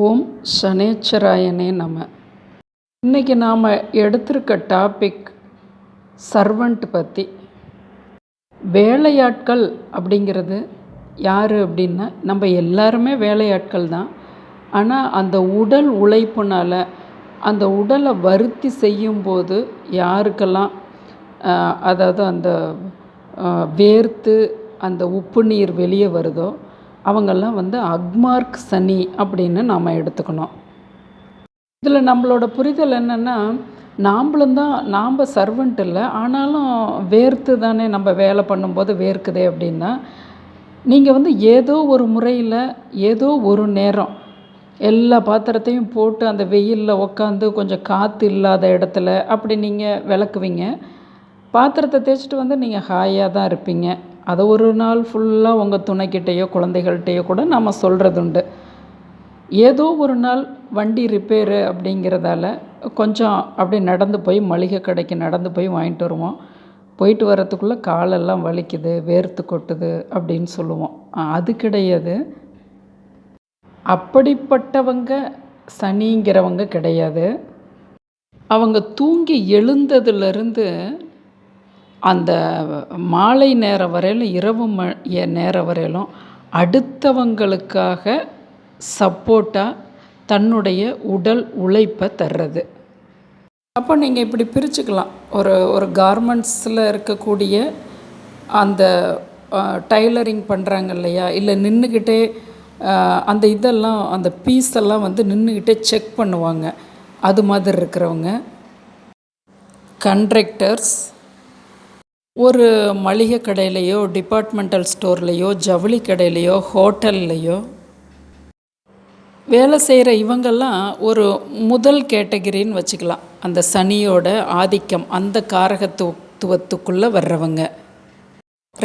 ஓம் சனேச்சராயனே நம. இன்றைக்கி நாம் எடுத்திருக்க டாபிக் சர்வண்ட் பற்றி வேலையாட்கள் அப்படிங்கிறது யார் அப்படின்னா நம்ம எல்லாருமே வேலையாட்கள் தான். ஆனால் அந்த உடல் உழைப்புனால் அந்த உடலை வருத்தி செய்யும்போது யாருக்கெல்லாம் அதாவது அந்த வேர்த்து அந்த உப்பு நீர் வெளியே வருதோ அவங்கெல்லாம் வந்து அக்மார்க் சனி அப்படின்னு நாம் எடுத்துக்கணும். இதில் நம்மளோட புரிதல் என்னென்னா நாம்பளும் தான் நாம் சர்வெண்ட் இல்லை ஆனாலும் வேர்த்து தானே நம்ம வேலை பண்ணும்போது வேர்க்குதே அப்படின்னா நீங்கள் வந்து ஏதோ ஒரு முறையில் ஏதோ ஒரு நேரம் எல்லா பாத்திரத்தையும் போட்டு அந்த வெயிலில் உக்காந்து கொஞ்சம் காற்று இல்லாத இடத்துல அப்படி நீங்கள் விளக்குவீங்க. பாத்திரத்தை தேய்ச்சிட்டு வந்து நீங்கள் ஹாயாக தான் இருப்பீங்க. அதை ஒரு நாள் ஃபுல்லாக உங்கள் துணைக்கிட்டேயோ குழந்தைகள்கிட்டையோ கூட நம்ம சொல்கிறதுண்டு ஏதோ ஒரு நாள் வண்டி ரிப்பேரு அப்படிங்கிறதால கொஞ்சம் அப்படி நடந்து போய் மளிகை கடைக்கு நடந்து போய் வாங்கிட்டு வருவோம். போயிட்டு வரத்துக்குள்ளே காலெல்லாம் வலிக்குது வேர்த்து கொட்டுது அப்படின்னு சொல்லுவோம். அது கிடையாது. அப்படிப்பட்டவங்க சனிங்கிறவங்க கிடையாது. அவங்க தூங்கி எழுந்ததுலேருந்து அந்த மாலை நேரம் வரையிலும் இரவு ம நேரம் வரையிலும் அடுத்தவங்களுக்காக சப்போர்ட்டாக தன்னுடைய உடல் உழைப்பை தர்றது. அப்போ நீங்கள் இப்படி பிரிச்சுக்கலாம். ஒரு ஒரு கார்மெண்ட்ஸில் இருக்கக்கூடிய அந்த டைலரிங் பண்ணுறாங்க இல்லையா? இல்லை நின்றுக்கிட்டே அந்த இதெல்லாம் அந்த பீஸ் எல்லாம் வந்து நின்றுக்கிட்டே செக் பண்ணுவாங்க. அது மாதிரி இருக்கிறவங்க. கண்ட்ரக்டர்ஸ் ஒரு மளிகை கடையிலையோ டிபார்ட்மெண்டல் ஸ்டோர்லேயோ ஜவுளி கடையிலையோ ஹோட்டல்லையோ வேலை செய்கிற இவங்கெல்லாம் ஒரு முதல் கேட்டகிரின்னு வச்சுக்கலாம். அந்த சனியோட ஆதிக்கம் அந்த காரகத்துவத்துக்குள்ளே வர்றவங்க.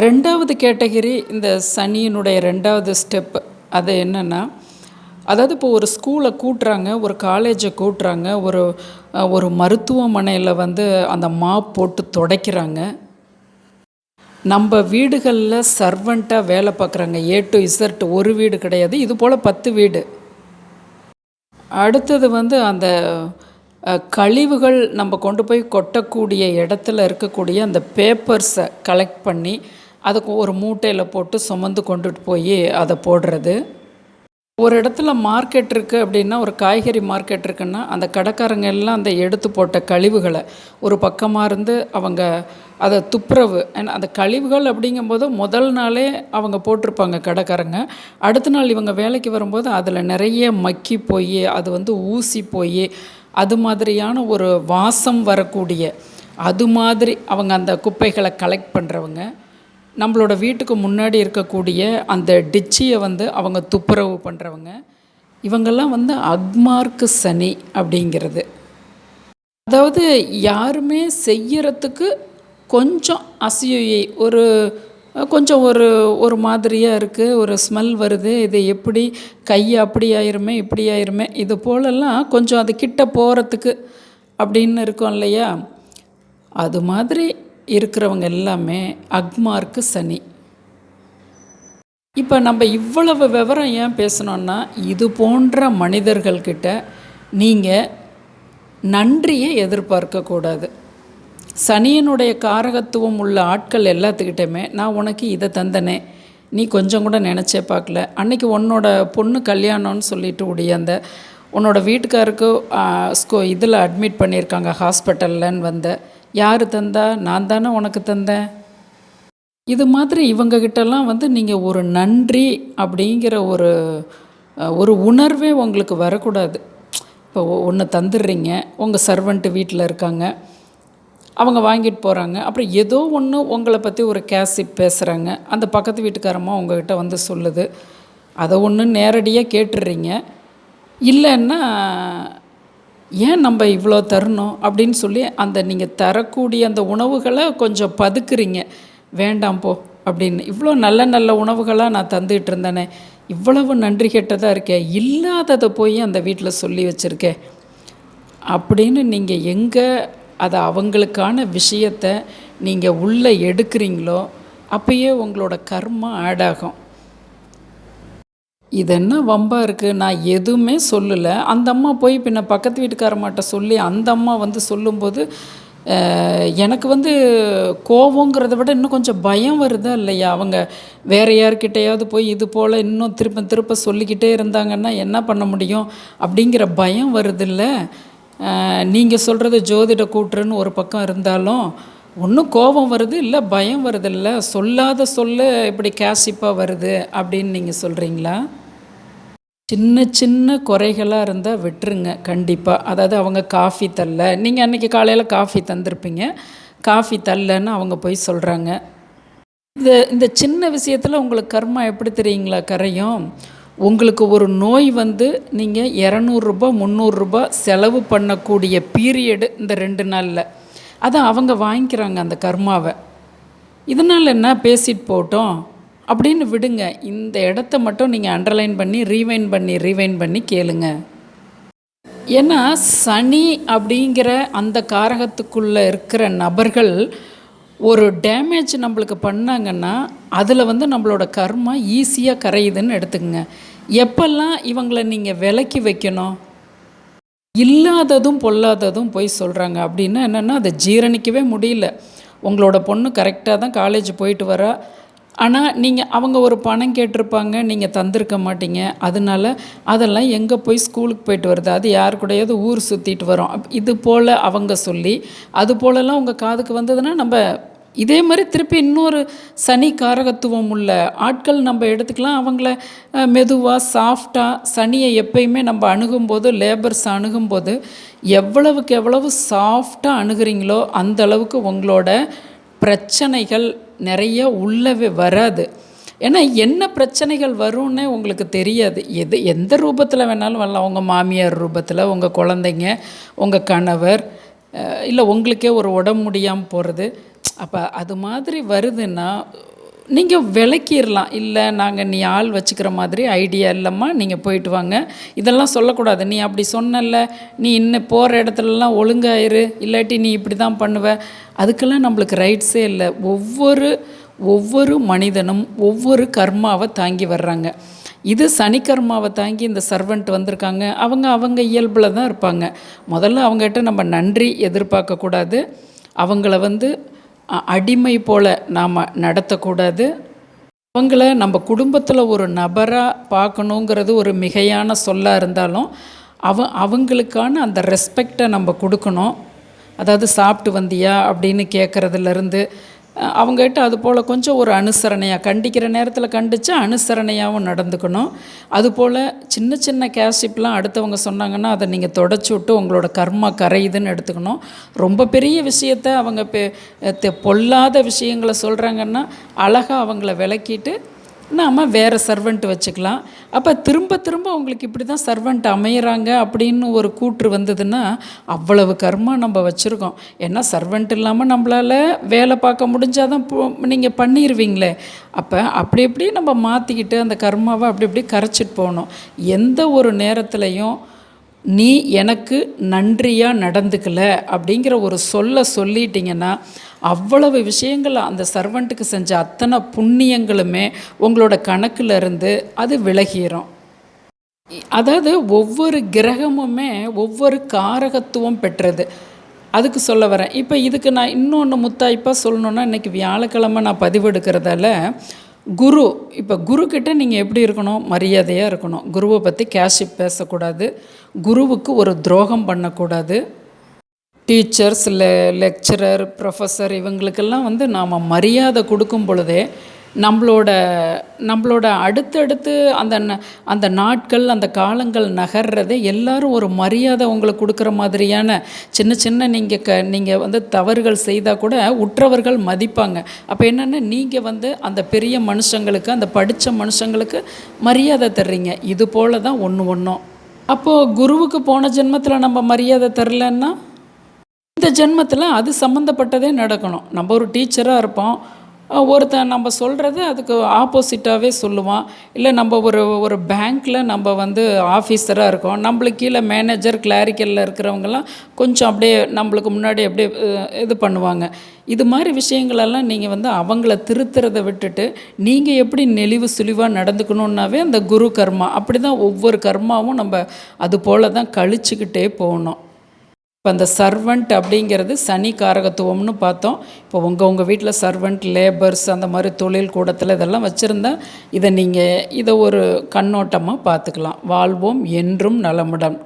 ரெண்டாவது கேட்டகிரி இந்த சனியினுடைய ரெண்டாவது ஸ்டெப் அது என்னென்னா அதாவது இப்போ ஒரு ஸ்கூலை கூட்டுறாங்க ஒரு காலேஜை கூட்டுறாங்க ஒரு ஒரு மருத்துவமனையில் வந்து அந்த மாப் போட்டு துடைக்கிறாங்க. நம்ம வீடுகளில் சர்வெண்ட்டாக வேலை பார்க்குறாங்க. ஏ டு இசர்ட் ஒரு வீடு கிடையாது. இது போல் பத்து வீடு. அடுத்தது வந்து அந்த கழிவுகள் நம்ம கொண்டு போய் கொட்டக்கூடிய இடத்துல இருக்கக்கூடிய அந்த பேப்பர்ஸை கலெக்ட் பண்ணி அதுக்கு ஒரு மூட்டையில் போட்டு சுமந்து கொண்டுட்டு போய் அதை போடுறது. ஒரு இடத்துல மார்க்கெட் இருக்குது அப்படின்னா ஒரு காய்கறி மார்க்கெட் இருக்குன்னா அந்த கடைக்காரங்க எல்லாம் அந்த எடுத்து போட்ட கழிவுகளை ஒரு பக்கமாக இருந்து அவங்க அதை துப்புரவு ஏன்னா அந்த கழிவுகள் அப்படிங்கும்போது முதல் நாளே அவங்க போட்டிருப்பாங்க கடைக்காரங்க. அடுத்த நாள் இவங்க வேலைக்கு வரும்போது அதில் நிறைய மக்கி போய் அது வந்து ஊசி போய் அது மாதிரியான ஒரு வாசம் வரக்கூடிய அது மாதிரி அவங்க அந்த குப்பைகளை கலெக்ட் பண்ணுறவங்க நம்மளோட வீட்டுக்கு முன்னாடி இருக்கக்கூடிய அந்த டிச்சியை வந்து அவங்க துப்புரவு பண்ணுறவங்க இவங்கெல்லாம் வந்து அக்மார்க்கு சனி அப்படிங்கிறது. அதாவது யாருமே செய்யறதுக்கு கொஞ்சம் அசியை ஒரு கொஞ்சம் ஒரு ஒரு மாதிரியாக இருக்குது ஒரு ஸ்மெல் வருது இது எப்படி கை அப்படி ஆயிருமே இப்படி ஆயிருமே இது போலெல்லாம் கொஞ்சம் அது கிட்ட போகிறதுக்கு அப்படின்னு இருக்கும் இல்லையா? அது மாதிரி இருக்கிறவங்க எல்லாமே அக்மார்க்கு சனி. இப்போ நம்ம இவ்வளவு விவரம் ஏன் பேசணுன்னா இது போன்ற மனிதர்கள்கிட்ட நீங்கள் நன்றியை எதிர்பார்க்கக்கூடாது சனியனுடைய காரகத்துவம் உள்ள ஆட்கள் எல்லாத்துக்கிட்டையுமே நான் உனக்கு இதை தந்தனே நீ கொஞ்சம் கூட நினச்சே பார்க்கல. அன்றைக்கி உன்னோட பொண்ணு கல்யாணம்னு சொல்லிட்டு உடையந்த உன்னோட வீட்டுக்காருக்கு ஸ்கோ இதில் அட்மிட் பண்ணியிருக்காங்க ஹாஸ்பிட்டல்லன்னு வந்த யார் தந்தா? நான் தானே உனக்கு தந்தேன். இது மாதிரி இவங்கக்கிட்டலாம் வந்து நீங்கள் ஒரு நன்றி அப்படிங்கிற ஒரு ஒரு உணர்வே உங்களுக்கு வரக்கூடாது. இப்போ ஒன்று தந்துடுறீங்க உங்கள் சர்வெண்ட்டு வீட்டில் இருக்காங்க அவங்க வாங்கிட்டு போகிறாங்க அப்புறம் ஏதோ ஒன்று உங்களை பற்றி ஒரு கேசிப் பேசுகிறாங்க அந்த பக்கத்து வீட்டுக்காரம்மா உங்கள்கிட்ட வந்து சொல்லுது. அதை ஒன்று நேரடியாக கேட்டுடுறீங்க. இல்லைன்னா ஏன் நம்ம இவ்வளோ தரணும்? அப்படின்னு சொல்லி அந்த நீங்கள் தரக்கூடிய அந்த உணவுகளை கொஞ்சம் பதுக்குறீங்க. வேண்டாம் போ அப்படின்னு. இவ்வளோ நல்ல நல்ல உணவுகளாக நான் தந்துகிட்டு இருந்தேனே. இவ்வளவு நன்றி கெட்டதாக இருக்கேன் இல்லாததை போய் அந்த வீட்டில் சொல்லி வச்சுருக்கேன் அப்படின்னு நீங்கள் எங்கே அதை அவங்களுக்கான விஷயத்தை நீங்கள் உள்ளே எடுக்கிறீங்களோ அப்போயே உங்களோட கர்மம் ஆட் ஆகும். இது என்ன வம்பாக இருக்குது நான் எதுவுமே சொல்லலை. அந்த அம்மா போய் பின்ன பக்கத்து வீட்டுக்காரம்மாட்ட சொல்லி அந்த அம்மா வந்து சொல்லும்போது எனக்கு வந்து கோவங்கிறத விட இன்னும் கொஞ்சம் பயம் வருதா இல்லையா? அவங்க வேறு யார்கிட்டையாவது போய் இது போல் இன்னும் திருப்ப திருப்ப சொல்லிக்கிட்டே இருந்தாங்கன்னா என்ன பண்ண முடியும்? அப்படிங்கிற பயம் வருதில்ல. நீங்கள் சொல்கிறது ஜோதிட கூட்டுறன்னு ஒரு பக்கம் இருந்தாலும் ஒன்றும் கோபம் வருது இல்லை பயம் வருது இல்லை? சொல்லாத சொல்ல இப்படி கேசிப்பாக வருது அப்படின்னு நீங்கள் சொல்கிறீங்களா சின்ன சின்ன குறைகளாக இருந்தால் விட்டுருங்க கண்டிப்பாக அதாவது அவங்க காஃபி தரல நீங்கள் அன்றைக்கி காலையில் காஃபி தந்திருப்பீங்க. காஃபி தரலன்னு அவங்க போய் சொல்கிறாங்க இந்த இந்த சின்ன விஷயத்தில் உங்களுக்கு கர்மா எப்படி தெரியுங்களா? கரையும். உங்களுக்கு ஒரு நோய் வந்து நீங்கள் இரநூறுபா முந்நூறுரூபா செலவு பண்ணக்கூடிய பீரியடு இந்த ரெண்டு நாளில். அதை அவங்க வாங்கிக்கிறாங்க அந்த கர்மாவை. இதனால் என்ன பேசிட்டு போட்டோம்? அப்படின்னு விடுங்க. இந்த இடத்த மட்டும் நீங்கள் அண்டர்லைன் பண்ணி ரீவைன் பண்ணி ரீவைன் பண்ணி கேளுங்க. ஏன்னா சனி அப்படிங்கிற அந்த காரகத்துக்குள்ளே இருக்கிற நபர்கள் ஒரு டேமேஜ் நம்மளுக்கு பண்ணாங்கன்னா அதில் வந்து நம்மளோட கர்மா ஈஸியாக கரையுதுன்னு எடுத்துக்கோங்க. எப்பெல்லாம் இவங்களை நீங்கள் விலக்கி வைக்கணும்? இல்லாததும் பொல்லாததும் போய் சொல்கிறாங்க அப்படின்னா என்னென்னா அதை ஜீரணிக்கவே முடியல. உங்களோட பொண்ணு கரெக்டாக தான் காலேஜ் போயிட்டு வரா. ஆனால் நீங்கள் அவங்க ஒரு பணம் கேட்டிருப்பாங்க நீங்கள் தந்திருக்க மாட்டீங்க. அதனால அதெல்லாம் எங்கே போய் ஸ்கூலுக்கு போயிட்டு வருது? அது யார் கூடயாவது ஊர் சுற்றிட்டு வரோம். இது போல் அவங்க சொல்லி அது போலலாம் உங்கள் காதுக்கு வந்ததுன்னா நம்ம இதே மாதிரி திருப்பி இன்னொரு சனி காரகத்துவம் உள்ள ஆட்கள் நம்ம எடுத்துக்கலாம். அவங்கள மெதுவாக சாஃப்டாக சனியை எப்பயுமே நம்ம அணுகும்போது லேபர்ஸ் அணுகும்போது எவ்வளவுக்கு எவ்வளவு சாஃப்டாக அணுகிறீங்களோ அந்த அளவுக்கு உங்களோட பிரச்சனைகள் நிறைய உள்ளவே வராது. ஏன்னா என்ன பிரச்சனைகள் வரும்னே உங்களுக்கு தெரியாது. எது எந்த ரூபத்தில் வேணாலும் வரலாம். உங்கள் மாமியார் ரூபத்தில் உங்கள் குழந்தைங்க உங்கள் கணவர் இல்லை உங்களுக்கே ஒரு உடம்பு முடியாமல் போகிறது அப்போ அது மாதிரி வருதுன்னா நீங்கள் விளக்கிடலாம் இல்லை நாங்கள் நீ ஆள் வச்சுக்கிற மாதிரி ஐடியா இல்லைம்மா நீங்கள் போயிட்டு வாங்க. இதெல்லாம் சொல்லக்கூடாது. நீ அப்படி சொன்னல நீ இன்னும் போகிற இடத்துலலாம் ஒழுங்காயிரு இல்லாட்டி நீ இப்படி தான் பண்ணுவ. அதுக்கெல்லாம் நம்மளுக்கு ரைட்ஸே இல்லை. ஒவ்வொரு ஒவ்வொரு மனிதனும் ஒவ்வொரு கர்மாவை தாங்கி வர்றாங்க. இது சனிக்கர்மாவை தாங்கி இந்த சர்வெண்ட் வந்திருக்காங்க. அவங்க அவங்க இயல்பில் தான் இருப்பாங்க. முதல்ல அவங்ககிட்ட நம்ம நன்றி எதிர்பார்க்கக்கூடாது. அவங்கள வந்து அடிமை போல் நாம் நடத்தக்கூடாது. அவங்கள நம்ம குடும்பத்தில் ஒரு நபராக பார்க்கணுங்கிறது ஒரு மிகையான சொல்லாக இருந்தாலும் அவ அவங்களுக்கான அந்த ரெஸ்பெக்டை நம்ம கொடுக்கணும். அதாவது சாப்பிட்டு வந்தியா அப்படின்னு கேட்குறதுலேருந்து அவங்ககிட்ட அது போல் கொஞ்சம் ஒரு அனுசரணையாக கண்டிக்கிற நேரத்தில் கண்டித்து அனுசரணையாகவும் நடந்துக்கணும். அதுபோல் சின்ன சின்ன கேஷிப்லாம் அடுத்தவங்க சொன்னாங்கன்னா அதை நீங்கள் தொடச்சி விட்டு உங்களோட கர்மா கரையுதுன்னு எடுத்துக்கணும். ரொம்ப பெரிய விஷயத்த அவங்க பெ- தெ- பொல்லாத விஷயங்களை சொல்கிறாங்கன்னா அழகாக அவங்கள விளக்கிட்டு நாம் வேறு சர்வெண்ட் வச்சுக்கலாம். அப்போ திரும்ப திரும்ப உங்களுக்கு இப்படி தான் சர்வெண்ட் அமையிறாங்க அப்படின்னு ஒரு கூற்று வந்ததுன்னா அவ்வளவு கர்மா நம்ம வச்சுருக்கோம். ஏன்னா சர்வெண்ட் இல்லாமல் நம்மளால் வேலை பார்க்க முடிஞ்சால் தான் நீங்கள் பண்ணிடுவீங்களே அப்போ அப்படி இப்படி நம்ம மாற்றிக்கிட்டு அந்த கர்மாவை அப்படி இப்படி கரைச்சிட்டு போகணும். எந்த ஒரு நேரத்துலையும் நீ எனக்கு நன்றியாக நடந்துக்கல அப்படிங்கிற ஒரு சொல்ல சொல்லிட்டீங்கன்னா அவ்வளவு விஷயங்கள் அந்த சர்வெண்ட்டுக்கு செஞ்ச அத்தனை புண்ணியங்களுமே உங்களோட கணக்கிலிருந்து அது விலகிரும். அதாவது ஒவ்வொரு கிரகமுமே ஒவ்வொரு காரகத்துவம் பெற்றது. அதுக்கு சொல்ல வரேன். இப்போ இதுக்கு நான் இன்னொன்று முத்தாய்ப்பாக சொல்லணுன்னா இன்றைக்கி வியாழக்கிழமை நான் பதிவெடுக்கிறதால குரு இப்போ குருக்கிட்ட நீங்கள் எப்படி இருக்கணும்? மரியாதையாக இருக்கணும். குருவை பற்றி கேஷிப் பேசக்கூடாது. குருவுக்கு ஒரு துரோகம் பண்ணக்கூடாது. டீச்சர்ஸ் லெ லெக்சரர் ப்ரொஃபஸர் இவங்களுக்கெல்லாம் வந்து நாம் மரியாதை கொடுக்கும் பொழுதே நம்மளோட நம்மளோட அடுத்தடுத்து அந்த ந- அந்த நாட்கள் அந்த காலங்கள் நகர்றதே எல்லாரும் ஒரு மரியாதை உங்களுக்கு கொடுக்குற மாதிரியான சின்ன சின்ன நீங்கள் க நீங்கள் வந்து தவறுகள் செய்தால் கூட உற்றவர்கள் மதிப்பாங்க. அப்போ என்னென்னா நீங்கள் வந்து அந்த பெரிய மனுஷங்களுக்கு அந்த படித்த மனுஷங்களுக்கு மரியாதை தர்றீங்க. இது போல தான் ஒன்று ஒன்றும் அப்போது குருவுக்கு போன ஜென்மத்தில் நம்ம மரியாதை தரலன்னா இந்த ஜென்மத்தில் அது சம்மந்தப்பட்டதே நடக்கணும். நம்ம ஒரு டீச்சராக இருப்போம். ஒருத்தன் நம்ம சொல்கிறத அதுக்கு ஆப்போசிட்டாகவே சொல்லுவான். இல்லை நம்ம ஒரு ஒரு பேங்க்கில் நம்ம வந்து ஆஃபீஸராக இருக்கோம். நம்மளுக்கு கீழே மேனேஜர் கிளாரிக்கலில் இருக்கிறவங்கலாம் கொஞ்சம் அப்படியே நம்மளுக்கு முன்னாடி அப்படியே இது பண்ணுவாங்க. இது மாதிரி விஷயங்களெல்லாம் நீங்கள் வந்து அவங்கள திருத்துறதை விட்டுட்டு நீங்கள் எப்படி நெளிவு சுழிவாக நடந்துக்கணுன்னாவே அந்த குரு கர்மா. அப்படி தான் ஒவ்வொரு கர்மாவும் நம்ம அது போல தான் கழிச்சுக்கிட்டே போகணும். இப்போ அந்த சர்வெண்ட் அப்படிங்கிறது சனி காரகத்துவம்னு பார்த்தோம். இப்போ உங்கள் உங்கள் வீட்டில் சர்வெண்ட் லேபர்ஸ் அந்த மாதிரி தொழில் கூடத்தில் இதெல்லாம் வச்சுருந்தா இதை நீங்கள் இதை ஒரு கண்ணோட்டமாக பார்த்துக்கலாம். வாழ்வோம் என்றும் நலமுடன்.